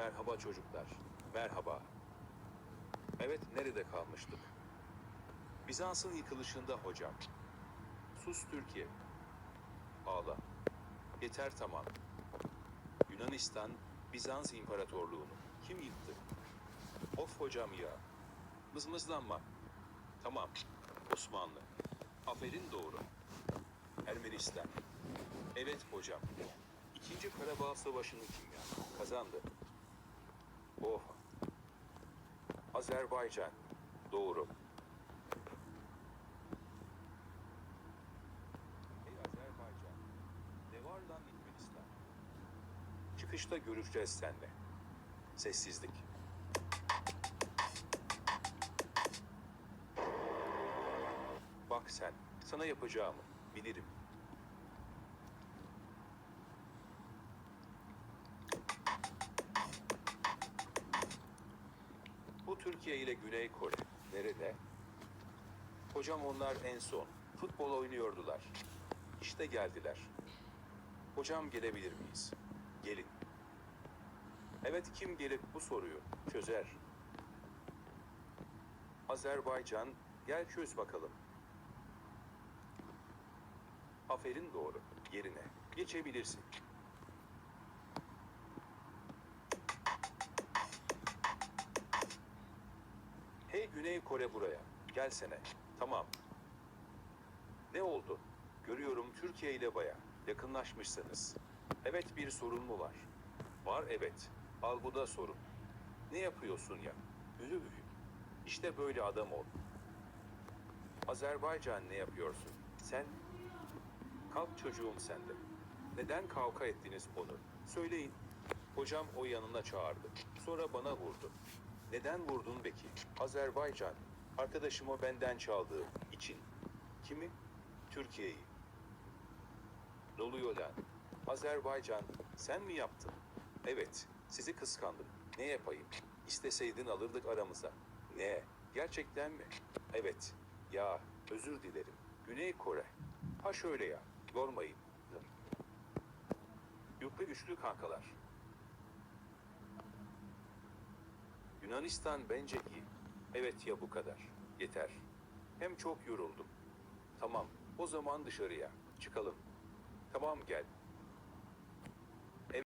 Merhaba çocuklar. Merhaba. Evet, nerede kalmıştık? Bizans'ın yıkılışında hocam. Sus Türkiye. Ağla. Yeter tamam. Yunanistan, Bizans İmparatorluğunu kim yıktı? Of hocam ya. Mızmızlanma. Tamam. Osmanlı. Aferin doğru. Ermenistan. Evet hocam. İkinci Karabağ Savaşı'nı kim ya? Kazandı. Oh. Azerbaycan. Doğru. Hey Azerbaycan. Ne var lan Türkmenistan? Çıkışta görüşeceğiz seninle. Sessizlik. Bak sen, sana yapacağımı bilirim. Türkiye ile Güney Kore. Nerede? Hocam onlar en son. Futbol oynuyordular. İşte geldiler. Hocam gelebilir miyiz? Gelin. Evet kim gelip bu soruyu çözer? Azerbaycan gel çöz bakalım. Aferin doğru. Yerine geçebilirsin. Güney Kore buraya. Gelsene. Tamam. Ne oldu? Görüyorum Türkiye ile baya yakınlaşmışsınız. Evet bir sorun mu var? Var evet. Al bu da sorun. Ne yapıyorsun ya? Hühü. İşte böyle adam ol. Azerbaycan ne yapıyorsun? Sen? Kalk çocuğum sende. Neden kavga ettiniz onu? Söyleyin. Hocam o yanına çağırdı. Sonra bana vurdu. Neden vurdun peki? Azerbaycan. Arkadaşımı benden çaldığı için. Kimi? Türkiye'yi. Ne oluyor lan? Azerbaycan, sen mi yaptın? Evet, sizi kıskandım. Ne yapayım? İsteseydin alırdık aramıza. Ne? Gerçekten mi? Evet. Ya, özür dilerim. Güney Kore. Ha şöyle ya, yormayın. Yüklü güçlü kankalar. Yunanistan bence iyi. Evet ya bu kadar. Yeter. Hem çok yoruldum. Tamam, o zaman dışarıya. Çıkalım. Tamam gel.